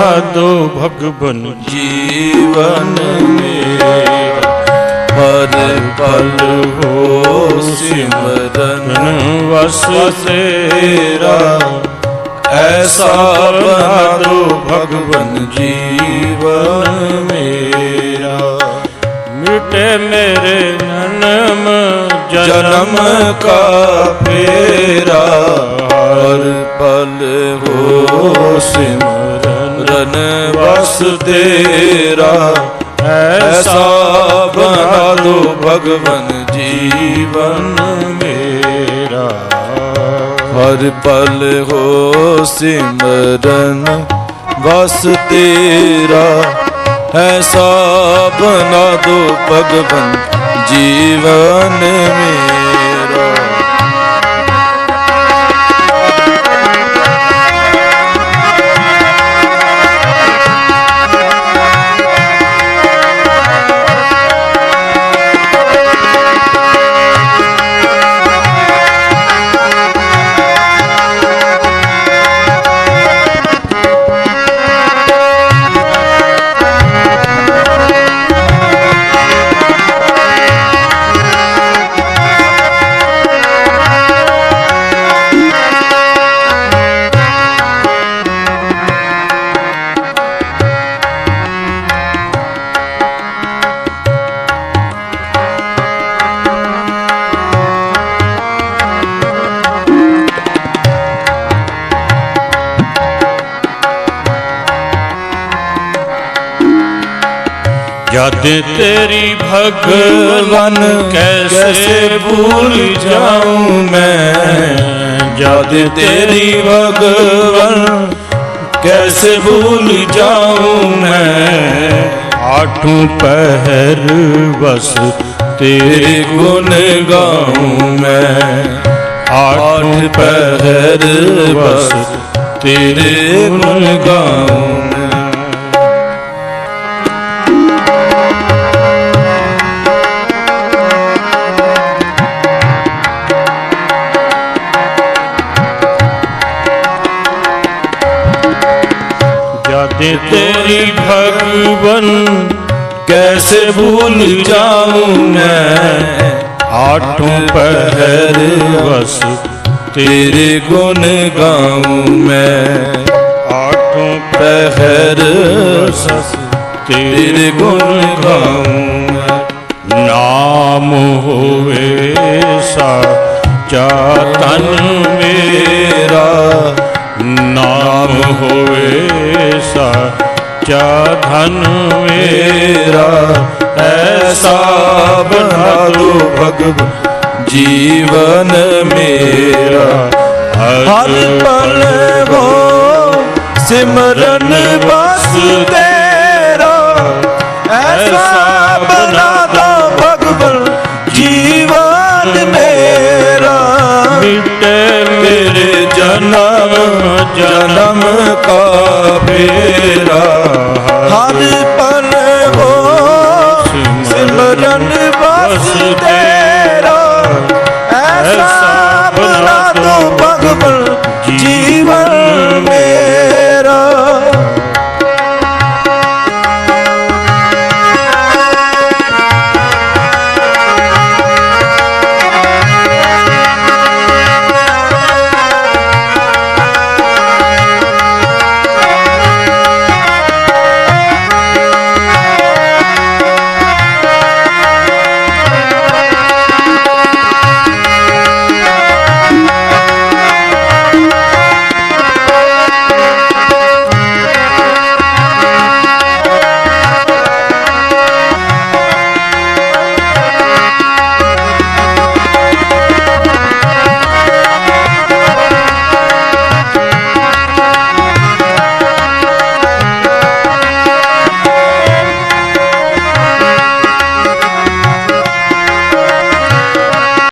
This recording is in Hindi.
दो भगवन जीवन में। हर पल हो सिमरन, वस तेरा। ऐसा बना दो भगवन जीवन मेरा। मिटे मेरे जन्म जन्म का फेरा। हर पल हो सिमरन। रन बस तेरा ऐसा बना दो भगवन जीवन मेरा हर पल हो सिमरन बस तेरा ऐसा बना दो भगवन जीवन याद तेरी भगवान, कैसे भूल जाऊँ मैं? याद तेरी भगवन, कैसे भूल जाऊँ मैं? आठों पहर बस तेरे गुण गाऊं मैं। आठ पहर बस तेरे गुण गाऊं तेरी भगवन, कैसे भूल जाऊँ मैं? आठों पहर बस, तेरे गुण गाऊं मैं। आठों पहर बस, तेरे गुण गाऊं नाम होवे सा तन मेरा। नाम होवे सा धन मेरा? मेरा ऐसा बना दो भगवान जीवन मेरा। हर पल हो सिमरन ਜਨਮ ਕਾ ਫੇਰਾ ਹਰ ਪਰ